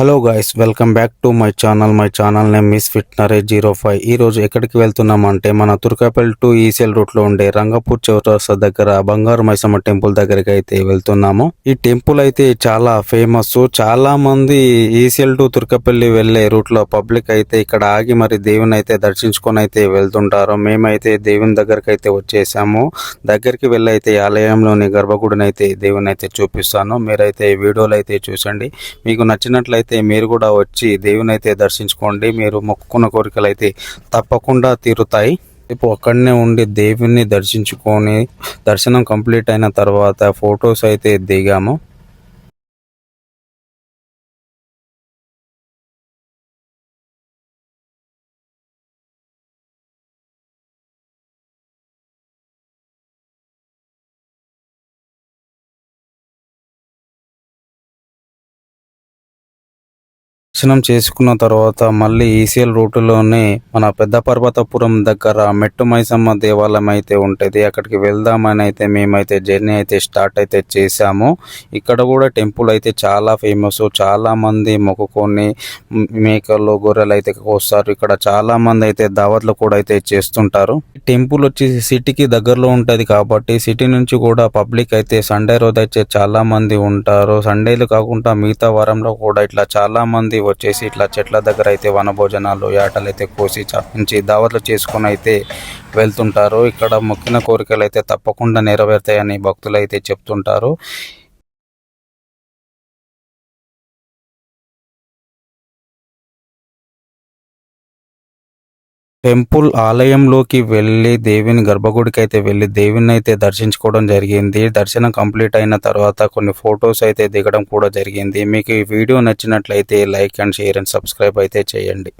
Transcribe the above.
Hello guys welcome back to my channel my channel name miss fit zero five ఈ రోజు ఎక్కడికి వెళ్తున్నాం అంటే మన తుర్కాపల్లి టు ఈసెల్ రూట్లో ఉండే రంగపూర్ చౌరస్తా దగ్గర బంగారు మైసమ్మ టెంపుల్ దగ్గరికి అయితే వెళ్తున్నాము. ఈ టెంపుల్ అయితే చాలా ఫేమస్ చాలా మంది ఈసెల్ టు తుర్కపల్లి వెళ్ళే రూట్లో పబ్లిక్ అయితే ఇక్కడ ఆగి మరి దేవుని అయితే దర్శించుకొని అయితే వెళ్తుంటారు. మేమైతే దేవుని దగ్గరికి అయితే వచ్చేసాము. దగ్గరికి వెళ్ళి అయితే ఆలయంలోని గర్భగుడిని అయితే దేవుని అయితే చూపిస్తాను. మీరైతే వీడియోలు అయితే చూసండి. మీకు నచ్చినట్లయితే మీరు కూడా వచ్చి దేవుని అయితే దర్శించుకోండి. మీరు మొక్కుకున్న కోరికలు అయితే తప్పకుండా తీరుతాయి. ఇప్పుడు అక్కడనే ఉండి దేవుని దర్శించుకొని దర్శనం కంప్లీట్ అయిన తర్వాత ఫొటోస్ అయితే దిగాము. దర్శనం చేసుకున్న తర్వాత మళ్ళీ ఈసీఎల్ రూటులోనే మన పెద్ద పర్వతపురం దగ్గర మెట్టు మైసమ్మ దేవాలయం అయితే ఉంటుంది. అక్కడికి వెళ్దామని అయితే మేమైతే జర్నీ అయితే స్టార్ట్ అయితే చేశాము. ఇక్కడ కూడా టెంపుల్ అయితే చాలా ఫేమస్. చాలామంది మొక్కుకొని మేకలు గొర్రెలు అయితే వస్తారు ఇక్కడ చాలా మంది అయితే దావత్లు కూడా అయితే చేస్తుంటారు. టెంపుల్ వచ్చి సిటీకి దగ్గరలో ఉంటుంది కాబట్టి సిటీ నుంచి కూడా పబ్లిక్ అయితే సండే రోజు అయితే చాలా మంది ఉంటారు. సండేలు కాకుండా మిగతా వారంలో కూడా ఇట్లా చాలా మంది వచ్చేసి ఇట్లా చెట్ల దగ్గర అయితే వనభోజనాలు యాటలు అయితే కోసి చాపించి దావత్లు చేసుకొని అయితే వెళ్తుంటారు. ఇక్కడ మొక్కిన కోరికలు అయితే తప్పకుండా నెరవేరుతాయని భక్తులు అయితే చెప్తుంటారు. టెంపుల్ ఆలయంలోకి వెళ్ళి దేవుని గర్భగుడికి అయితే వెళ్ళి దేవుని అయితే దర్శించుకోవడం జరిగింది. దర్శనం కంప్లీట్ అయిన తర్వాత కొన్ని ఫొటోస్ అయితే దిగడం కూడా జరిగింది. మీకు ఈ వీడియో నచ్చినట్లయితే like and share and subscribe అయితే చేయండి.